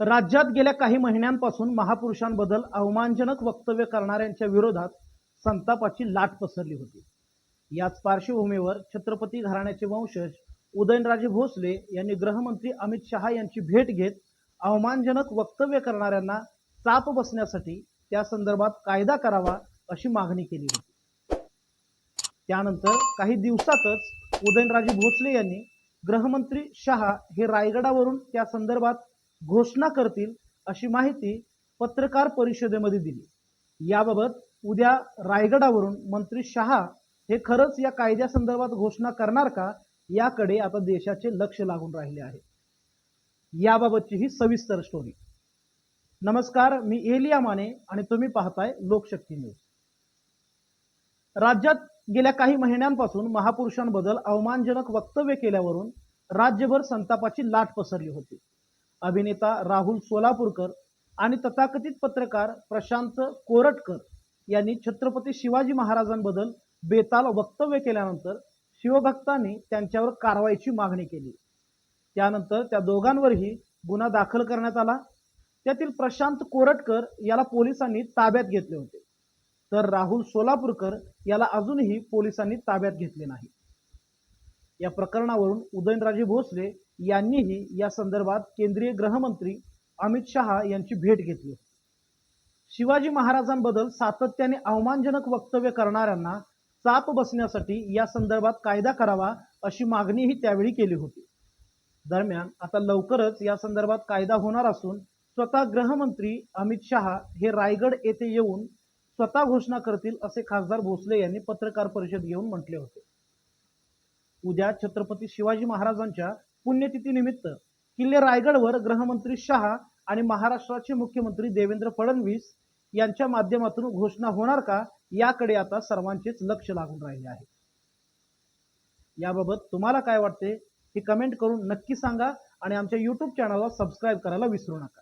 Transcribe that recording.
राज्यात गेल्या काही महिन्यांपासून महापुरुषांबद्दल अवमानजनक वक्तव्य करणाऱ्यांच्या विरोधात संतापाची लाट पसरली होती. याच पार्श्वभूमीवर छत्रपती घराण्याचे वंशज उदयनराजे भोसले यांनी गृहमंत्री अमित शहा यांची भेट घेत अवमानजनक वक्तव्य करणाऱ्यांना चाप बसण्यासाठी त्या संदर्भात कायदा करावा अशी मागणी केली होती. त्यानंतर काही दिवसातच उदयनराजे भोसले यांनी गृहमंत्री शहा हे रायगडावरून त्या संदर्भात घोषणा करतील अशी माहिती पत्रकार परिषदेमध्ये दिली. याबाबत उद्या रायगडावरून मंत्री शहा हे खरंच या कायद्यासंदर्भात घोषणा करणार का याकडे आता देशाचे लक्ष लागून राहिले आहे. याबाबतची ही सविस्तर स्टोरी नमस्कार मी एलिया माने आणि तुम्ही पाहताय लोकशक्ती न्यूज. राज्यात गेल्या काही महिन्यांपासून महापुरुषांबद्दल अवमानजनक वक्तव्य केल्यावरून राज्यभर संतापाची लाट पसरली होती. अभिनेता राहुल सोलापूरकर आणि तथाकथित पत्रकार प्रशांत कोरटकर यांनी छत्रपती शिवाजी महाराजांबद्दल बेताल वक्तव्य केल्यानंतर शिवभक्तांनी त्यांच्यावर कारवाईची मागणी केली. त्यानंतर त्या दोघांवरही गुन्हा दाखल करण्यात आला. त्यातील प्रशांत कोरटकर याला पोलिसांनी ताब्यात घेतले होते. तर राहुल सोलापूरकर याला अजूनही पोलिसांनी ताब्यात घेतले नाही. या प्रकरणावरून उदयनराजे भोसले यांनीही या संदर्भात केंद्रीय गृहमंत्री अमित शहा यांची भेट घेतली. शिवाजी महाराजांबद्दल सातत्याने अवमानजनक वक्तव्य करणाऱ्यांना चाप बसण्यासाठी या संदर्भात कायदा करावा अशी मागणीही त्यावेळी केली होती. दरम्यान आता लवकरच या संदर्भात कायदा होणार असून स्वतः गृहमंत्री अमित शहा हे रायगड येथे येऊन स्वतः घोषणा करतील असे खासदार भोसले यांनी पत्रकार परिषद घेऊन म्हटले होते. उद्या छत्रपती शिवाजी महाराजांच्या पुण्यतिथीनिमित्त किल्ले रायगडवर गृहमंत्री शहा आणि महाराष्ट्राचे मुख्यमंत्री देवेंद्र फडणवीस यांच्या माध्यमातून घोषणा होणार का याकडे आता सर्वांचेच लक्ष लागून राहिले आहे. याबाबत तुम्हाला काय वाटते हे कमेंट करून नक्की सांगा आणि आमच्या यूट्यूब चॅनलला सबस्क्राईब करायला विसरू नका.